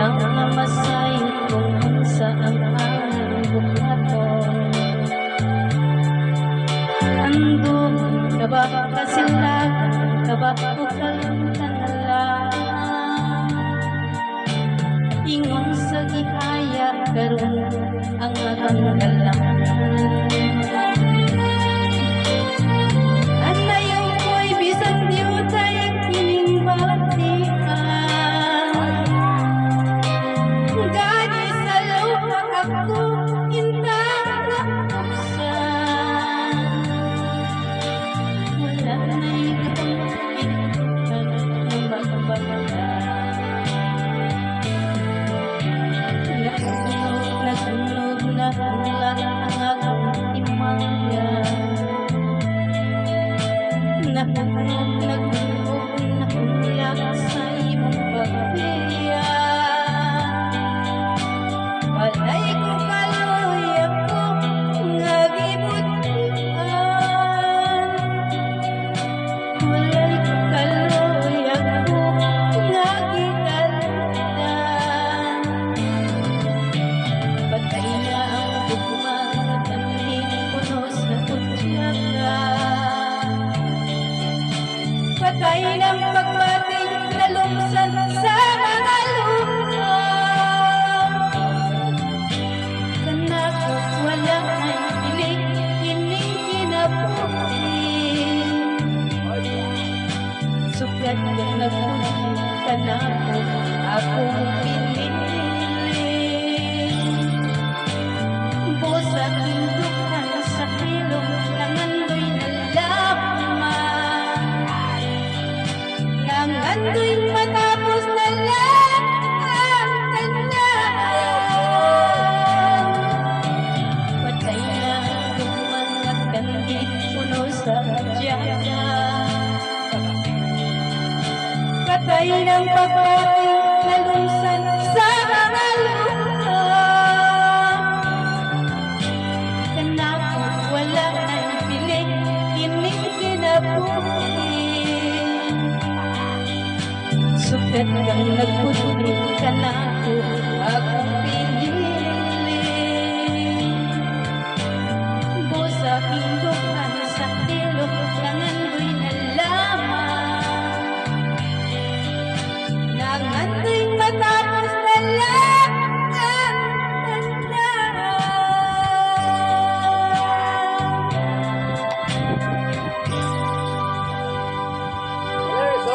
Nang namasayo kung saan ang bukaton Andog, kabab ka sila, kabab ko kalimtan Ingon sa gihaya karon ang akang kalangan will Sugat kang nagpunin kanako akong pinili Patay ng pagbating na lumsan sa mga lupa wala nang piling kining kinabuhi. Sugat kang nagputuloy kanako